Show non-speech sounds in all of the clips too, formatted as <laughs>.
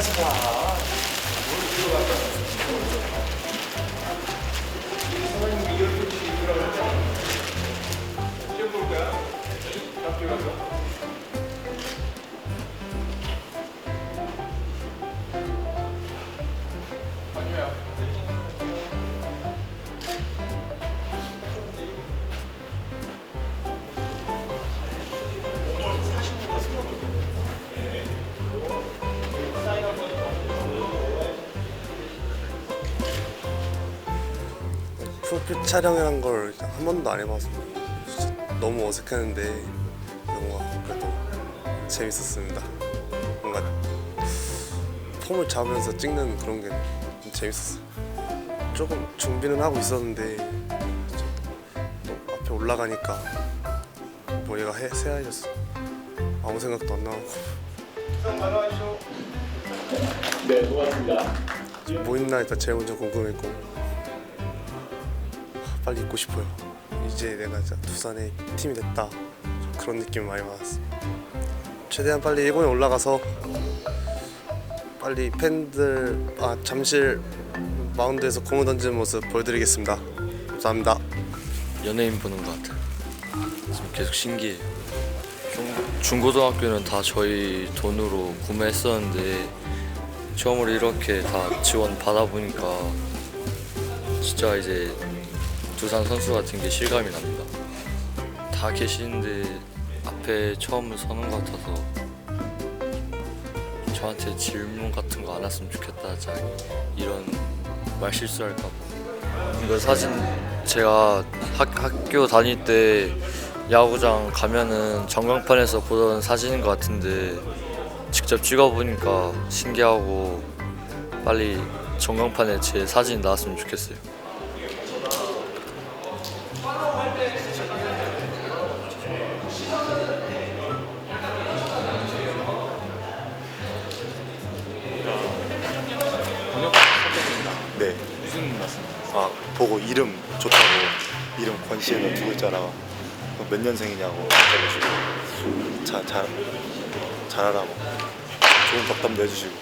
들어가지 마. 프로필 촬영이란 걸 한 번도 안 해봐서 너무 어색했는데 뭔가 그래도 재밌었습니다. 뭔가 폼을 잡으면서 찍는 그런 게좀 재밌었어요. 조금 준비는 하고 있었는데 또 앞에 올라가니까 머리가 해, 새하얘졌어. 아무 생각도 안 나고 네, 고맙습니다. 뭐 있나 일단 제일 먼저 궁금했고 빨리 있고 싶어요. 이제 내가 진짜 두산의 팀이 됐다. 좀 그런 느낌 많이 받았어. 최대한 빨리 일본에 올라가서 빨리 팬들 아 잠실 마운드에서 공을 던지는 모습 보여드리겠습니다. 감사합니다. 연예인 보는 것 같아요. 지금 계속 신기해요. 중, 중고등학교는 다 저희 돈으로 구매했었는데 처음으로 이렇게 다 지원 받아보니까 진짜 이제 두산 선수 같은 게 실감이 납니다. 다 계시는데 앞에 처음 서는 것 같아서 저한테 질문 같은 거 안 왔으면 좋겠다. 자 이런 말 실수할까 봐. 이거 사진 제가 학, 학교 다닐 때 야구장 가면은 전광판에서 보던 사진인 것 같은데 직접 찍어보니까 신기하고 빨리 전광판에 제 사진이 나왔으면 좋겠어요. 아 보고 이름 좋다고. 이름 권씨에다 두 글자라고 몇 년생이냐고. 여쭤보시고 잘잘 잘하라고. 좋은 덕담도 해주시고.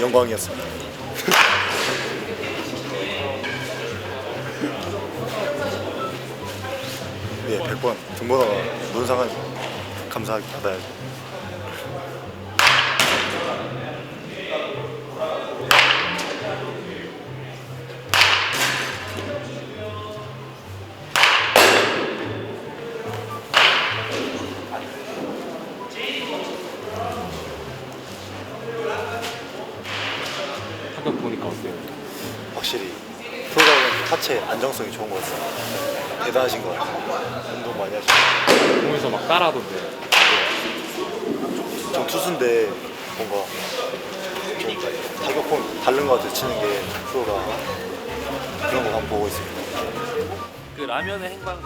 영광이었습니다. <laughs> 예, 100번. 등번호가 문상은 감사하게 받아야죠. 어때요? 확실히 프로그램 하체 안정성이 좋은 것 같습니다. 대단하신 것 같아요. 운동 많이 하시고 공에서 막 따라하던데. 좀 투수인데 뭔가 좀 타격폼 다른 것 같아 치는 게 프로가 그런 거 한번 보고 있습니다. 그 라면의 행방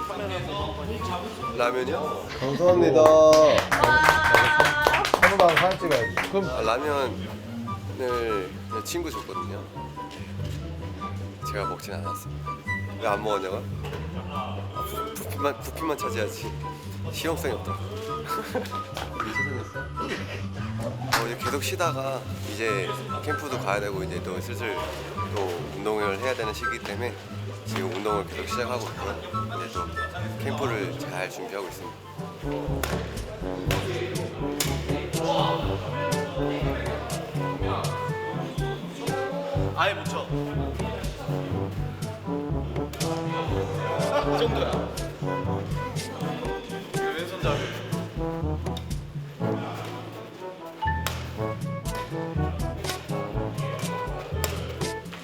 라면이요? 감사합니다. 한번 사진 찍어야지. 그럼 아, 라면 을 그냥 친구 줬거든요. 제가 먹진 않았어요. 왜안 먹었냐고요? 아, 부, 부피만 부피만 차지하지 실용성이 없다. <laughs> 어, 이제 계속 쉬다가 이제 캠프도 가야 되고 이제 또 슬슬 또 운동을 해야 되는 시기 때문에 지금 운동을 계속 시작하고 있고요. 이제 또 캠프를 잘 준비하고 있습니다. 아예 못 쳐. 이 정도야.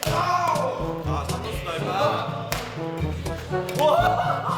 아, 삼선 스나이퍼. 와!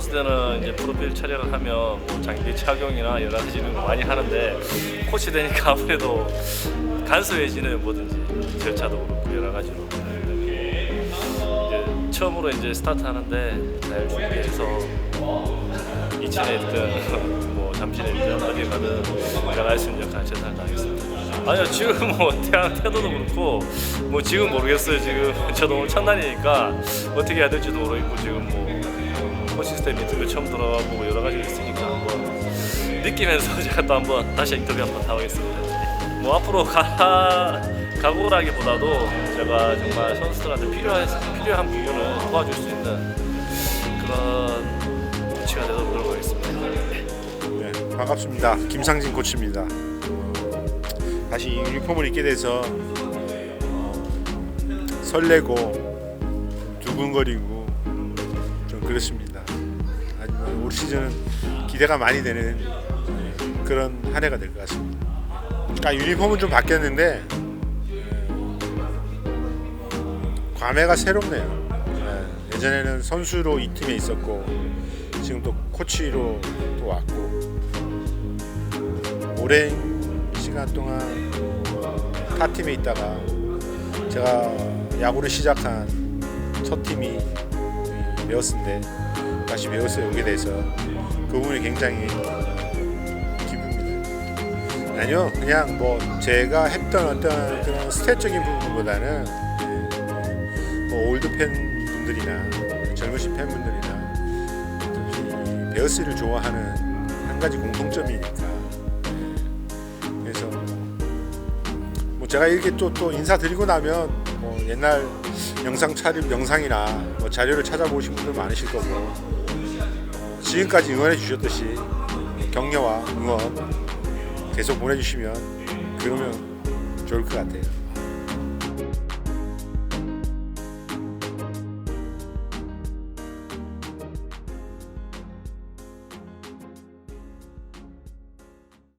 수 때는 이제 프로필 촬영을 하면 뭐 장비 착용이나 여러 가지 이런 거 많이 하는데 코치 되니까 아무래도 간소해지는 뭐든지 절차도 그렇고 여러 가지로 이제 처음으로 이제 스타트 하는데 잘 준비해서 <laughs> 이천에 있든 <laughs> 뭐 잠실에 있든 어디 가든 내가 할수 있는 역할 최선을 다하겠습니다. 아니요 지금 뭐 <laughs> 태양 태도도 그렇고 뭐 지금 모르겠어요 지금 저도 첫날이니까 어떻게 해야 될지도 모르겠고 지금 뭐 코시스템 미팅도 처음 들어가고 여러 가지 있으니까 한번 느끼면서 <laughs> 제가 또 한번 다시 인터뷰 한번 하겠습니다. 뭐 앞으로 가 각오라기보다도 제가 정말 선수들한테 필요한 필요한 부분을 도와줄 수 있는 그런 코치가 되도록 노력하겠습니다. 네, 반갑습니다. 김상진 코치입니다. 다시 이 유니폼을 입게 돼서 어, 설레고 두근거리고 좀 그렇습니다. 올 시즌은 기대가 많이 되는 그런 한 해가 될 것 같습니다. 그러니까 유니폼은 좀 바뀌었는데 예, 감회가 새롭네요. 예, 예전에는 선수로 이 팀에 있었고 지금 또 코치로 또 왔고 오랜 시간 동안 타 팀에 있다가 제가 야구를 시작한 첫 팀이 베어스인데 다시 베어스에 오게 돼서. 그 부분이 굉장히 기쁩니다. 아니요, 그냥 뭐 제가 했던 어떤 그런 스탯적인 부분보다는 뭐 올드 팬분들이나 젊으신 팬분들이나 이 베어스를 좋아하는 한 가지 공통점이니까. 뭐 제가 이렇게 또, 또 인사드리고 나면 뭐 옛날 영상 촬영 영상이나 뭐 자료를 찾아보신 분들 많으실 거고. 어, 지금까지 응원해 주셨듯이 격려와 응원 계속 보내주시면 그러면 좋을 것 같아요.